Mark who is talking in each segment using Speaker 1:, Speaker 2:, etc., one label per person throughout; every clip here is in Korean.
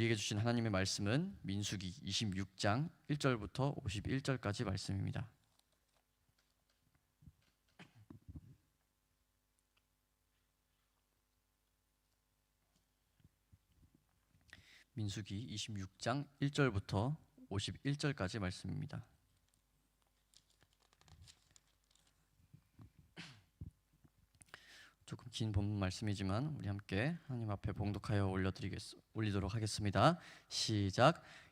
Speaker 1: 우리에게 주신 하나님의 말씀은 민수기 26장 1절부터 51절까지 말씀입니다. 민수기 26장 1절부터 51절까지 말씀입니다. 조금 긴 본문 말씀이지만 우리 함께 하나님 앞에 봉독하여 올려드리겠 올리도록 하겠습니다. 시작.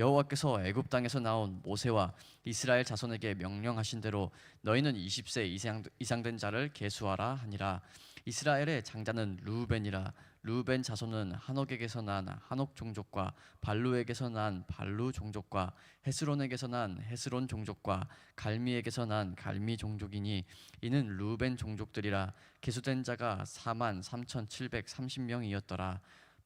Speaker 1: 여호와께서 애굽 땅에서 나온 모세와 이스라엘 자손에게 명령하신 대로 너희는 20세 이상, 이상 된 자를 계수하라 하니라. 이스라엘의 장자는 루벤이라. 루벤 자손은 한옥에게서 난 한옥 종족과 발루에게서 난 발루 종족과 헤스론에게서 난 헤스론 종족과 갈미에게서 난 갈미 종족이니 이는 루벤 종족들이라. 계수된 자가 4만 3,730명이었더라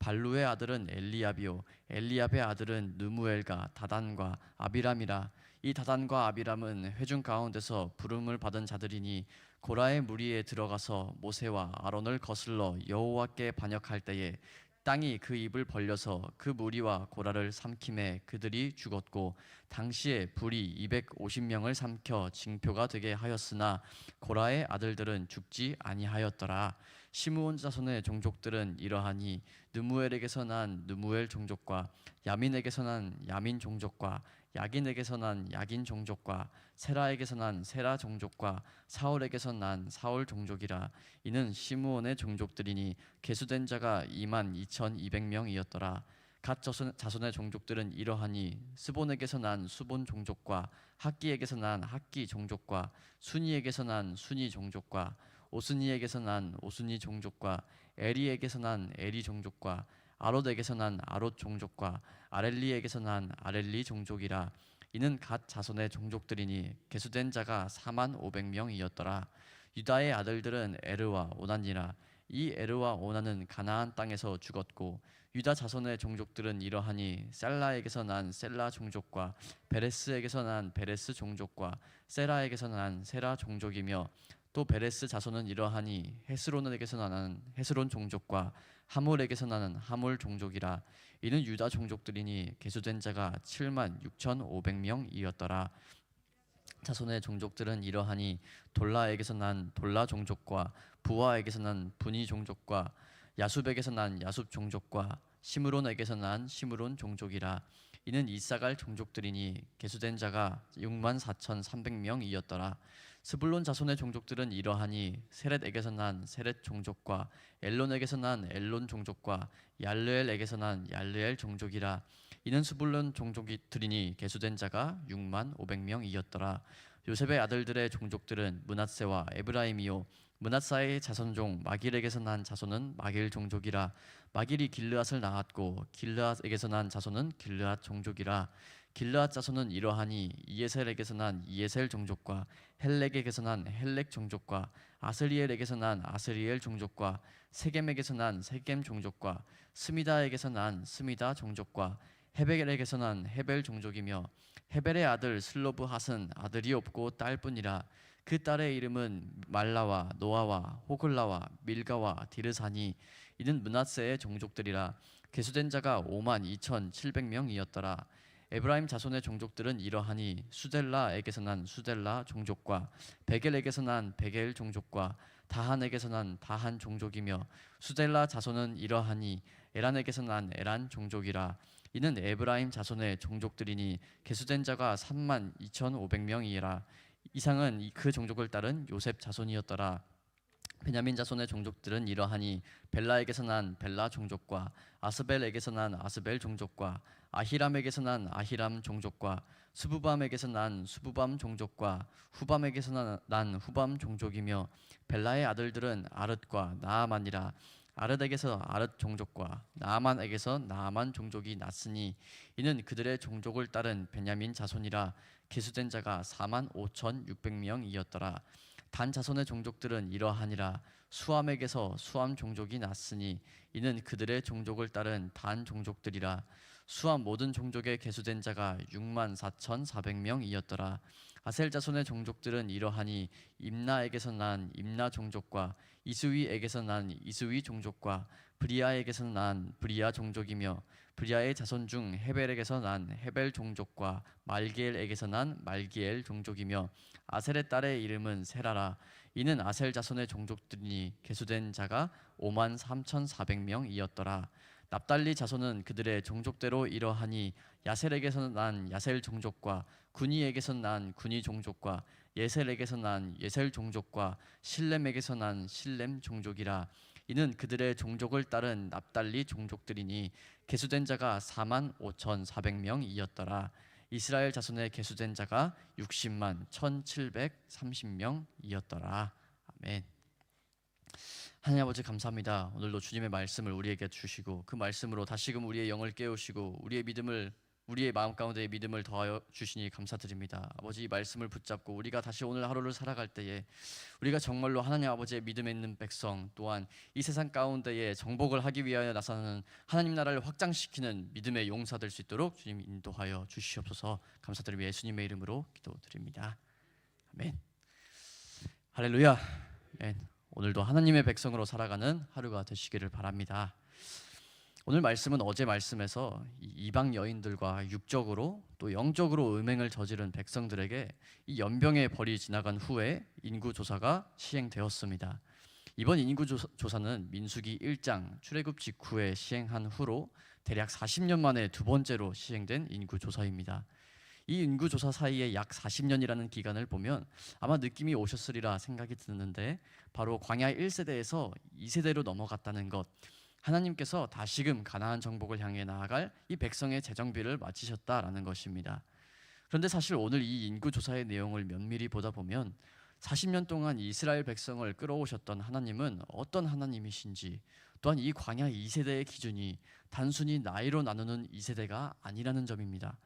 Speaker 1: 발루의 아들은 엘리압이요 엘리압의 아들은 느무엘과 다단과 아비람이라. 이 다단과 아비람은 회중 가운데서 부름을 받은 자들이니 고라의 무리에 들어가서 모세와 아론을 거슬러 여호와께 반역할 때에 땅이 그 입을 벌려서 그 무리와 고라를 삼킴에 그들이 죽었고 당시에 불이 250명을 삼켜 징표가 되게 하였으나 고라의 아들들은 죽지 아니하였더라 시므온 자손의 종족들은 이러하니 느무엘에게서 난 느무엘 종족과 야민에게서 난 야민 종족과 야긴에게서 난 야긴 종족과 세라에게서 난 세라 종족과 사울에게서 난 사울 종족이라. 이는 시므온의 종족들이니 계수된 자가 2만 2,200명이었더라. 갓 자손, 자손의 종족들은 이러하니 스본에게서 난 수본 종족과 학기에게서 난 학기 종족과 순이에게서 난 순이 종족과 오스니에게서 난 오스니 종족과 에리에게서 난 에리 종족과 아롯에게서 난 아롯 종족과 아렐리에게서 난 아렐리 종족이라. 이는 갓 자손의 종족들이니 계수된 자가 4만 500명이었더라. 유다의 아들들은 에르와 오난이라. 이 에르와 오난은 가나안 땅에서 죽었고 유다 자손의 종족들은 이러하니 셀라에게서 난 셀라 종족과 베레스에게서 난 베레스 종족과 세라에게서 난 세라 종족이며 또 베레스 자손은 이러하니 헤스론에게서 나는 헤스론 종족과 하몰에게서 나는 하몰 종족이라. 이는 유다 종족들이니 계수된 자가 7만 6,500명이었더라. 자손의 종족들은 이러하니 돌라에게서 난 돌라 종족과 부하에게서 난 분이 종족과 야숲에게서 난 야숲 종족과 시므론에게서 난 시므론 종족이라. 이는 이사갈 종족들이니 계수된 자가 6만 4,300명이었더라 스불론 자손의 종족들은 이러하니 세렛에게서 난 세렛 종족과 엘론에게서 난 엘론 종족과 얄르엘에게서 난 얄르엘 종족이라. 이는 스불론 종족들이니 계수된 자가 6만 500명이었더라. 요셉의 아들들의 종족들은 문하세와 에브라임이요. 문하사의 자손종 마길에게서 난 자손은 마길 종족이라. 마길이 길르앗을 낳았고 길르앗에게서 난 자손은 길르앗 종족이라 길르앗 자손은 이러하니 이에셀에게서 난 이에셀 종족과 헬렉에게서 난 헬렉 종족과 아스리엘에게서 난 아스리엘 종족과 세겜에게서 난 세겜 종족과 스미다에게서 난 스미다 종족과 헤벨에게서 난 헤벨 종족이며 헤벨의 아들 슬로브 핫은 아들이 없고 딸뿐이라. 그 딸의 이름은 말라와 노아와 호글라와 밀가와 디르사니. 이는 문하세의 종족들이라. 계수된 자가 5만 2,700명이었더라 에브라임 자손의 종족들은 이러하니 수델라에게서 난 수델라 종족과 베겔에게서 난 베겔 종족과 다한에게서 난 다한 종족이며 수델라 자손은 이러하니 에란에게서 난 에란 종족이라. 이는 에브라임 자손의 종족들이니 계수된 자가 3만 2,500명이라. 이상은 그 종족을 따른 요셉 자손이었더라 베냐민 자손의 종족들은 이러하니 벨라에게서 난 벨라 종족과 아스벨에게서 난 아스벨 종족과 아히람에게서 난 아히람 종족과 수부밤에게서 난 수부밤 종족과 후밤에게서 난, 난 후밤 종족이며 벨라의 아들들은 아릇과 나아만이라 아르덱에서 아르 종족과 나아만에게서 나아만 종족이 났으니 이는 그들의 종족을 따른 베냐민 자손이라 계수된 자가 4만 5천 600명이었더라. 단 자손의 종족들은 이러하니라. 수함에게서 수함 종족이 났으니 이는 그들의 종족을 따른 단 종족들이라 수함 모든 종족에 계수된 자가 6만 4천 400명이었더라. 아셀 자손의 종족들은 이러하니 임나에게서 난 임나 종족과 이스위에게서 난 이스위 종족과 브리아에게서 난 브리아 종족이며 브리아의 자손 중 헤벨에게서 난 헤벨 종족과 말기엘에게서 난 말기엘 종족이며 아셀의 딸의 이름은 세라라 이는 아셀 자손의 종족들이니 계수된 자가 5만 3천 400명이었더라 납달리 자손은 그들의 종족대로 이러하니 야셀에게서 난 야셀 종족과 군이에게서 난 군이 종족과 예셀에게서 난 예셀 종족과 실렘에게서 난 실렘 종족이라. 이는 그들의 종족을 따른 납달리 종족들이니 계수된 자가 4만 5천 400명이었더라. 이스라엘 자손의 계수된 자가 60만 1730명이었더라. 아멘 하나님 아버지 감사합니다 오늘도 주님의 말씀을 우리에게 주시고 그 말씀으로 다시금 우리의 영을 깨우시고 우리의 믿음을 우리의 마음 가운데의 믿음을 더하여 주시니 감사드립니다. 아버지 이 말씀을 붙잡고 우리가 다시 오늘 하루를 살아갈 때에 우리가 정말로 하나님 아버지의 믿음에 있는 백성 또한 이 세상 가운데에 정복을 하기 위하여 나서는 하나님 나라를 확장시키는 믿음의 용사 될 수 있도록 주님 인도하여 주시옵소서. 감사드리며 예수님의 이름으로 기도드립니다. 아멘. 할렐루야. 아멘. 오늘도 하나님의 백성으로 살아가는 하루가 되시기를 바랍니다. 오늘 말씀은 어제 말씀에서 이 이방 여인들과 육적으로 또 영적으로 음행을 저지른 백성들에게 이 연병의 벌이 지나간 후에 인구 조사가 시행되었습니다. 이번 인구 조사는 민수기 1장 출애굽 직후에 시행한 후로 대략 40년 만에 두 번째로 시행된 인구 조사입니다. 이 인구 조사 사이에 약 40년이라는 기간을 보면 아마 느낌이 오셨으리라 생각이 드는데 바로 광야 1세대에서 2세대로 넘어갔다는 것 하나님께서 다시금 가나안 정복을 향해 나아갈 이 백성의 재정비를 마치셨다라는 것입니다. 그런데 사실 오늘 이 인구 조사의 내용을 면밀히 보다 보면 40년 동안 이스라엘 백성을 끌어오셨던 하나님은 어떤 하나님이신지 또한 이 광야 2세대의 기준이 단순히 나이로 나누는 2세대가 아니라는 점입니다.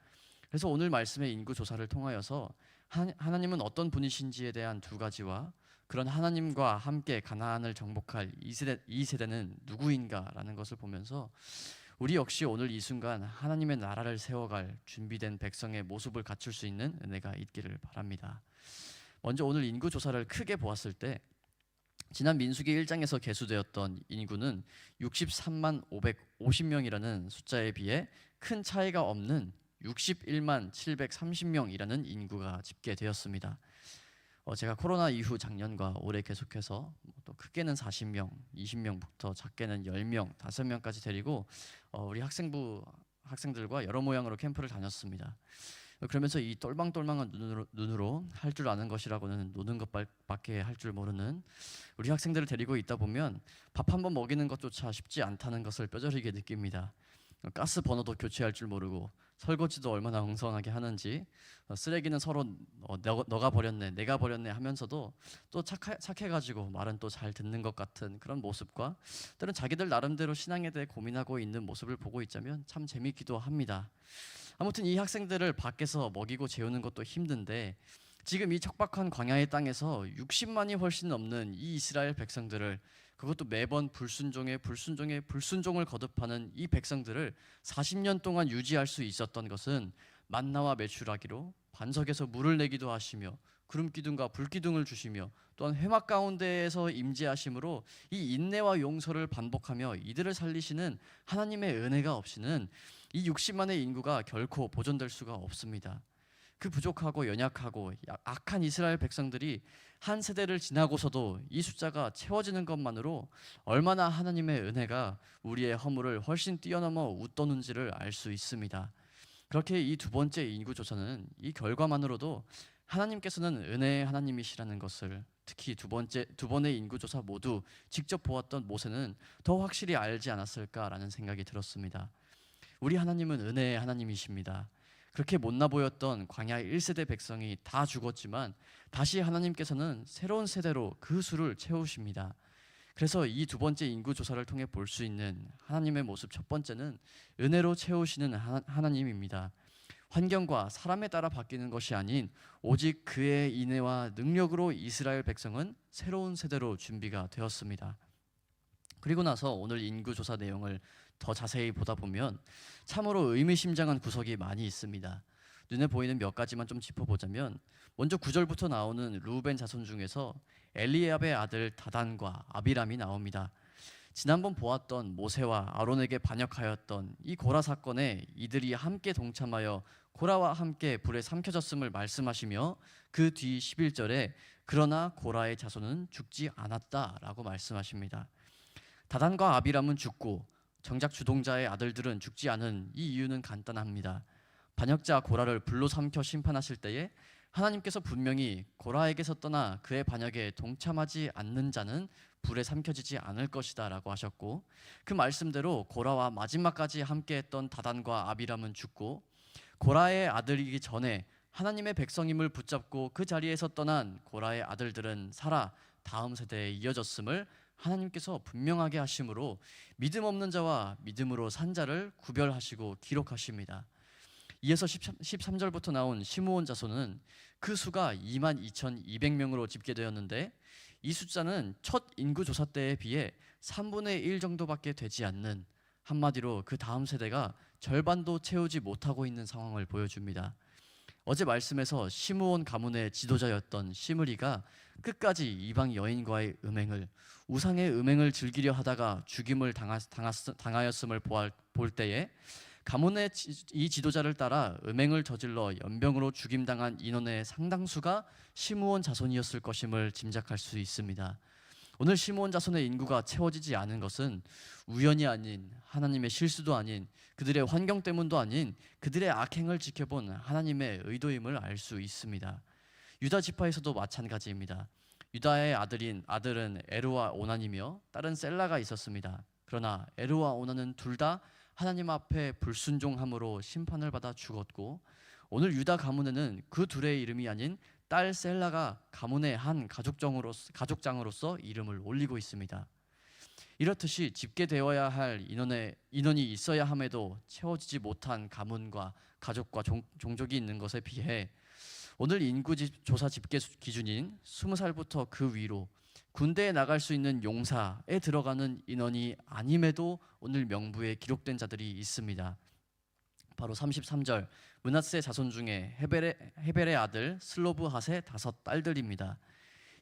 Speaker 1: 그래서 오늘 말씀의 인구 조사를 통하여서 하나님은 어떤 분이신지에 대한 두 가지와 그런 하나님과 함께 가나안을 정복할 이 세대 이 세대는 누구인가라는 것을 보면서 우리 역시 오늘 이 순간 하나님의 나라를 세워갈 준비된 백성의 모습을 갖출 수 있는 은혜가 있기를 바랍니다. 먼저 오늘 인구 조사를 크게 보았을 때 지난 민수기 1장에서 계수되었던 인구는 63만 550명이라는 숫자에 비해 큰 차이가 없는 61만 730명이라는 인구가 집계되었습니다. 어, 제가 코로나 이후 작년과 올해 계속해서 뭐또 크게는 40명, 20명부터 작게는 10명, 5명까지 데리고 어, 우리 학생부 학생들과 여러 모양으로 캠프를 다녔습니다. 그러면서 이 똘망똘망한 눈으로, 눈으로 할 줄 아는 것이라고는 노는 것밖에 할 줄 모르는 우리 학생들을 데리고 있다 보면 밥 한 번 먹이는 것조차 쉽지 않다는 것을 뼈저리게 느낍니다. 가스 번호도 교체할 줄 모르고 설거지도 얼마나 엉성하게 하는지 어, 쓰레기는 서로 어, 너, 너가 버렸네 내가 버렸네 하면서도 또 착해, 착해가지고 말은 또 잘 듣는 것 같은 그런 모습과 때론 자기들 나름대로 신앙에 대해 고민하고 있는 모습을 보고 있자면 참 재밌기도 합니다. 아무튼 이 학생들을 밖에서 먹이고 재우는 것도 힘든데 지금 이 척박한 광야의 땅에서 60만이 훨씬 넘는 이 이스라엘 백성들을 그것도 매번 불순종에 불순종에 불순종을 거듭하는 이 백성들을 40년 동안 유지할 수 있었던 것은 만나와 매출하기로 반석에서 물을 내기도 하시며 구름 기둥과 불 기둥을 주시며 또한 회막 가운데에서 임재하심으로 이 인내와 용서를 반복하며 이들을 살리시는 하나님의 은혜가 없이는 이 60만의 인구가 결코 보존될 수가 없습니다. 그 부족하고 연약하고 악한 이스라엘 백성들이 한 세대를 지나고서도 이 숫자가 채워지는 것만으로 얼마나 하나님의 은혜가 우리의 허물을 훨씬 뛰어넘어 웃도는지를 알 수 있습니다. 그렇게 이 두 번째 인구 조사는 이 결과만으로도 하나님께서는 은혜의 하나님이시라는 것을 특히 두 번째 두 번의 인구 조사 모두 직접 보았던 모세는 더 확실히 알지 않았을까라는 생각이 들었습니다. 우리 하나님은 은혜의 하나님이십니다. 그렇게 못나 보였던 광야 1세대 백성이 다 죽었지만 다시 하나님께서는 새로운 세대로 그 수를 채우십니다. 그래서 이 두 번째 인구 조사를 통해 볼 수 있는 하나님의 모습 첫 번째는 은혜로 채우시는 하나님입니다. 환경과 사람에 따라 바뀌는 것이 아닌 오직 그의 인애와 능력으로 이스라엘 백성은 새로운 세대로 준비가 되었습니다. 그리고 나서 오늘 인구 조사 내용을 더 자세히 보다 보면 참으로 의미심장한 구석이 많이 있습니다. 눈에 보이는 몇 가지만 좀 짚어보자면 먼저 9절부터 나오는 루벤 자손 중에서 엘리압의 아들 다단과 아비람이 나옵니다. 지난번 보았던 모세와 아론에게 반역하였던 이 고라 사건에 이들이 함께 동참하여 고라와 함께 불에 삼켜졌음을 말씀하시며 그 뒤 11절에 그러나 고라의 자손은 죽지 않았다라고 말씀하십니다. 다단과 아비람은 죽고 정작 주동자의 아들들은 죽지 않은 이 이유는 간단합니다. 반역자 고라를 불로 삼켜 심판하실 때에 하나님께서 분명히 고라에게서 떠나 그의 반역에 동참하지 않는 자는 불에 삼켜지지 않을 것이다라고 하셨고 그 말씀대로 고라와 마지막까지 함께했던 다단과 아비람은 죽고 고라의 아들이기 전에 하나님의 백성임을 붙잡고 그 자리에서 떠난 고라의 아들들은 살아 다음 세대에 이어졌음을 하나님께서 분명하게 하심으로 믿음 없는 자와 믿음으로 산 자를 구별하시고 기록하십니다. 이어서 13 절부터 나온 시므온 자손은 그 수가 2만 2,200명으로 집계되었는데 이 숫자는 첫 인구 조사 때에 비해 3분의 1 정도밖에 되지 않는 한마디로 그 다음 세대가 절반도 채우지 못하고 있는 상황을 보여줍니다. 어제 말씀에서 시므온 가문의 지도자였던 시므리가 끝까지 이방 여인과의 음행을 우상의 음행을 즐기려 하다가 죽임을 당하, 당하였음을 볼 때에 가문의 이 지도자를 따라 음행을 저질러 연병으로 죽임당한 인원의 상당수가 시므온 자손이었을 것임을 짐작할 수 있습니다. 오늘 시므온 자손의 인구가 채워지지 않은 것은 우연이 아닌 하나님의 실수도 아닌 그들의 환경 때문도 아닌 그들의 악행을 지켜본 하나님의 의도임을 알 수 있습니다. 유다 지파에서도 마찬가지입니다. 유다의 아들인 아들은 에르와 오난이며 딸은 셀라가 있었습니다. 그러나 에르와 오난은 둘 다 하나님 앞에 불순종함으로 심판을 받아 죽었고 오늘 유다 가문에는 그 둘의 이름이 아닌 딸 셀라가 가문의 한 가족장으로서, 가족장으로서 이름을 올리고 있습니다. 이렇듯이 집계되어야 할 인원의 인원이 있어야 함에도 채워지지 못한 가문과 가족과 종, 종족이 있는 것에 비해 오늘 인구 조사 집계 기준인 20살부터 그 위로 군대에 나갈 수 있는 용사에 들어가는 인원이 아님에도 오늘 명부에 기록된 자들이 있습니다. 바로 33절 문하세 자손 중에 헤벨의, 헤벨의 아들 슬로브핫의 다섯 딸들입니다.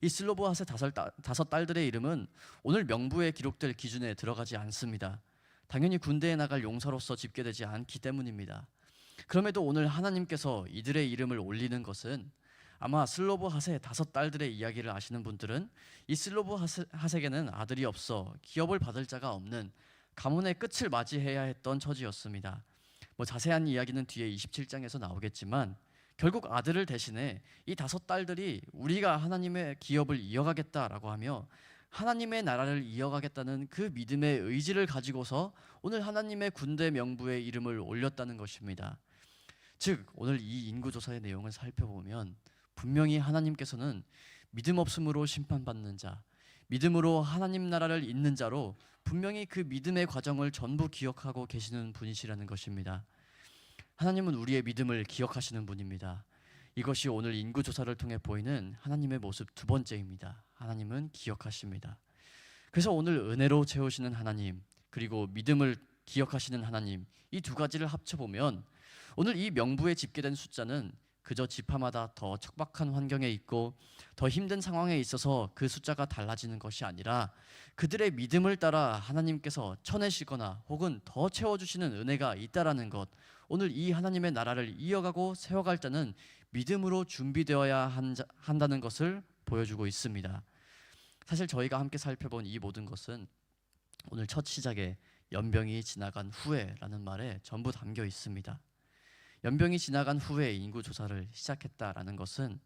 Speaker 1: 이 슬로브핫의 다섯, 다섯 딸들의 이름은 오늘 명부에 기록될 기준에 들어가지 않습니다. 당연히 군대에 나갈 용사로서 집계되지 않기 때문입니다. 그럼에도 오늘 하나님께서 이들의 이름을 올리는 것은 아마 슬로브 하세 다섯 딸들의 이야기를 아시는 분들은 이 슬로브 하세에는 아들이 없어 기업을 받을 자가 없는 가문의 끝을 맞이해야 했던 처지였습니다. 뭐 자세한 이야기는 뒤에 27장에서 나오겠지만 결국 아들을 대신해 이 다섯 딸들이 우리가 하나님의 기업을 이어가겠다라고 하며 하나님의 나라를 이어가겠다는 그 믿음의 의지를 가지고서 오늘 하나님의 군대 명부에 이름을 올렸다는 것입니다. 즉 오늘 이 인구 조사의 내용을 살펴보면 분명히 하나님께서는 믿음 없음으로 심판받는 자, 믿음으로 하나님 나라를 잇는 자로 분명히 그 믿음의 과정을 전부 기억하고 계시는 분이시라는 것입니다. 하나님은 우리의 믿음을 기억하시는 분입니다. 이것이 오늘 인구 조사를 통해 보이는 하나님의 모습 두 번째입니다. 하나님은 기억하십니다. 그래서 오늘 은혜로 채우시는 하나님, 그리고 믿음을 기억하시는 하나님, 이 두 가지를 합쳐 보면 오늘 이 명부에 집계된 숫자는 그저 지파마다 더 척박한 환경에 있고 더 힘든 상황에 있어서 그 숫자가 달라지는 것이 아니라 그들의 믿음을 따라 하나님께서 쳐내시거나 혹은 더 채워주시는 은혜가 있다라는 것 오늘 이 하나님의 나라를 이어가고 세워갈 때는 믿음으로 준비되어야 한다는 것을 보여주고 있습니다. 사실 저희가 함께 살펴본 이 모든 것은 오늘 첫 시작에 연병이 지나간 후에라는 말에 전부 담겨 있습니다. 연병이 지나간 후에 인구 조사를 시작했다라는 것은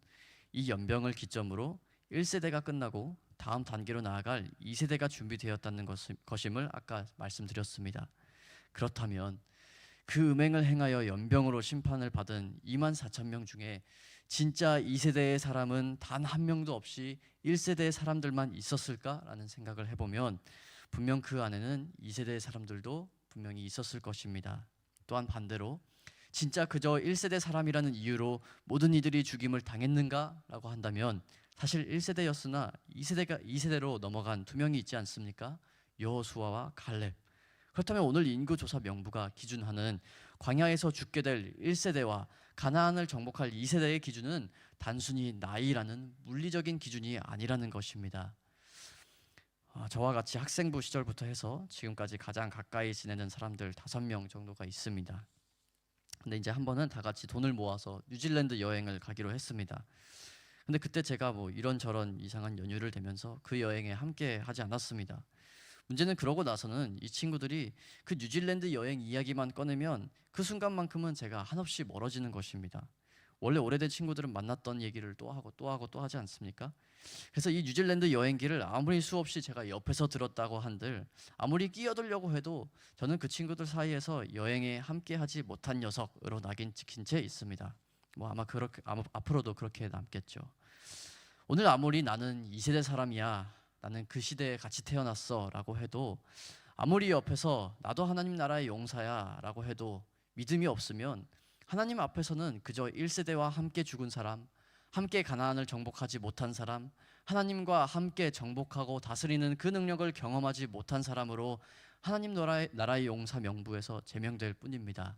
Speaker 1: 이 연병을 기점으로 1세대가 끝나고 다음 단계로 나아갈 2세대가 준비되었다는 것임을 아까 말씀드렸습니다. 그렇다면 그 음행을 행하여 연병으로 심판을 받은 2만 4천 명 중에 진짜 2세대의 사람은 단 한 명도 없이 1세대의 사람들만 있었을까라는 생각을 해보면 분명 그 안에는 2세대의 사람들도 분명히 있었을 것입니다. 또한 반대로 진짜 그저 1세대 사람이라는 이유로 모든 이들이 죽임을 당했는가라고 한다면 사실 1세대였으나 2세대가 2세대로 넘어간 두 명이 있지 않습니까? 여호수아와 갈렙. 그렇다면 오늘 인구 조사 명부가 기준하는 광야에서 죽게 될 1세대와 가나안을 정복할 2세대의 기준은 단순히 나이라는 물리적인 기준이 아니라는 것입니다. 아, 저와 같이 학생부 시절부터 해서 지금까지 가장 가까이 지내는 사람들 다섯 명 정도가 있습니다. 근데 이제 한 번은 다 같이 돈을 모아서 뉴질랜드 여행을 가기로 했습니다. 근데 그때 제가 뭐 이런저런 이상한 연유를 대면서 그 여행에 함께 하지 않았습니다. 문제는 그러고 나서는 이 친구들이 그 뉴질랜드 여행 이야기만 꺼내면 그 순간만큼은 제가 한없이 멀어지는 것입니다. 원래 오래된 친구들은 만났던 얘기를 또 하고 또 하고 또 하지 않습니까? 그래서 이 뉴질랜드 여행기를 아무리 수없이 제가 옆에서 들었다고 한들 아무리 끼어들려고 해도 저는 그 친구들 사이에서 여행에 함께하지 못한 녀석으로 낙인 찍힌 채 있습니다. 뭐 아마 그렇게 아마 앞으로도 그렇게 남겠죠. 오늘 아무리 나는 2세대 사람이야. 나는 그 시대에 같이 태어났어라고 해도 아무리 옆에서 나도 하나님 나라의 용사야라고 해도 믿음이 없으면 하나님 앞에서는 그저 1세대와 함께 죽은 사람, 함께 가나안을 정복하지 못한 사람, 하나님과 함께 정복하고 다스리는 그 능력을 경험하지 못한 사람으로 하나님 나라의, 나라의 용사 명부에서 제명될 뿐입니다.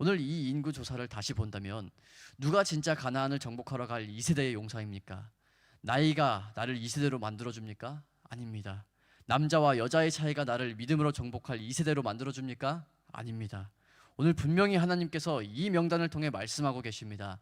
Speaker 1: 오늘 이 인구 조사를 다시 본다면 누가 진짜 가나안을 정복하러 갈 2세대의 용사입니까? 나이가 나를 2세대로 만들어 줍니까? 아닙니다. 남자와 여자의 차이가 나를 믿음으로 정복할 2세대로 만들어 줍니까? 아닙니다. 오늘 분명히 하나님께서 이 명단을 통해 말씀하고 계십니다.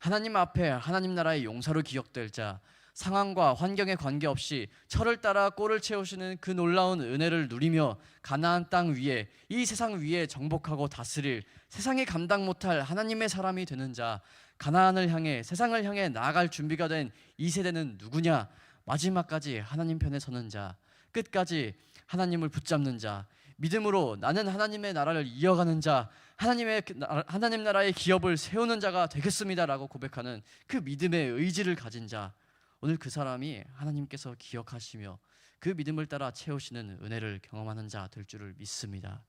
Speaker 1: 하나님 앞에 하나님 나라의 용사로 기억될 자, 상황과 환경에 관계없이 철을 따라 꼴을 채우시는 그 놀라운 은혜를 누리며 가나안 땅 위에 이 세상 위에 정복하고 다스릴 세상이 감당 못할 하나님의 사람이 되는 자, 가나안을 향해 세상을 향해 나아갈 준비가 된 이 세대는 누구냐? 마지막까지 하나님 편에 서는 자, 끝까지 하나님을 붙잡는 자, 믿음으로 나는 하나님의 나라를 이어가는 자, 하나님의 그 나- 하나님 나라의 기업을 세우는 자가 되겠습니다라고 고백하는 그 믿음의 의지를 가진 자, 오늘 그 사람이 하나님께서 기억하시며 그 믿음을 따라 채우시는 은혜를 경험하는 자 될 줄을 믿습니다.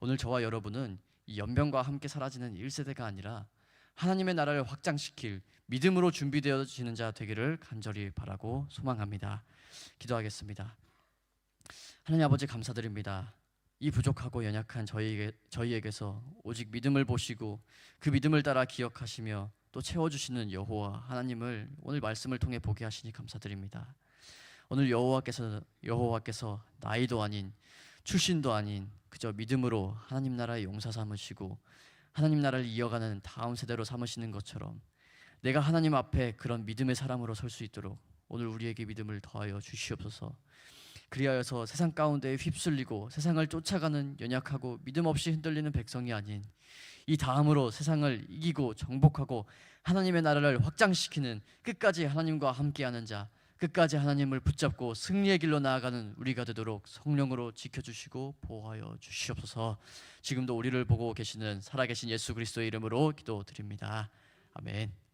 Speaker 1: 오늘 저와 여러분은 이 연병과 함께 사라지는 1세대가 아니라 하나님의 나라를 확장시킬 믿음으로 준비되어지는 자 되기를 간절히 바라고 소망합니다. 기도하겠습니다. 하나님 아버지 감사드립니다. 이 부족하고 연약한 저희에게, 저희에게서 오직 믿음을 보시고 그 믿음을 따라 기억하시며 또 채워주시는 여호와 하나님을 오늘 말씀을 통해 보게 하시니 감사드립니다. 오늘 여호와께서 여호와께서 나이도 아닌 출신도 아닌 그저 믿음으로 하나님 나라의 용사 삼으시고 하나님 나라를 이어가는 다음 세대로 삼으시는 것처럼 내가 하나님 앞에 그런 믿음의 사람으로 설 수 있도록 오늘 우리에게 믿음을 더하여 주시옵소서. 그리하여서 세상 가운데 휩쓸리고 세상을 쫓아가는 연약하고 믿음 없이 흔들리는 백성이 아닌 이 다음으로 세상을 이기고 정복하고 하나님의 나라를 확장시키는 끝까지 하나님과 함께하는 자, 끝까지 하나님을 붙잡고 승리의 길로 나아가는 우리가 되도록 성령으로 지켜주시고 보호하여 주시옵소서. 지금도 우리를 보고 계시는 살아계신 예수 그리스도의 이름으로 기도드립니다. 아멘.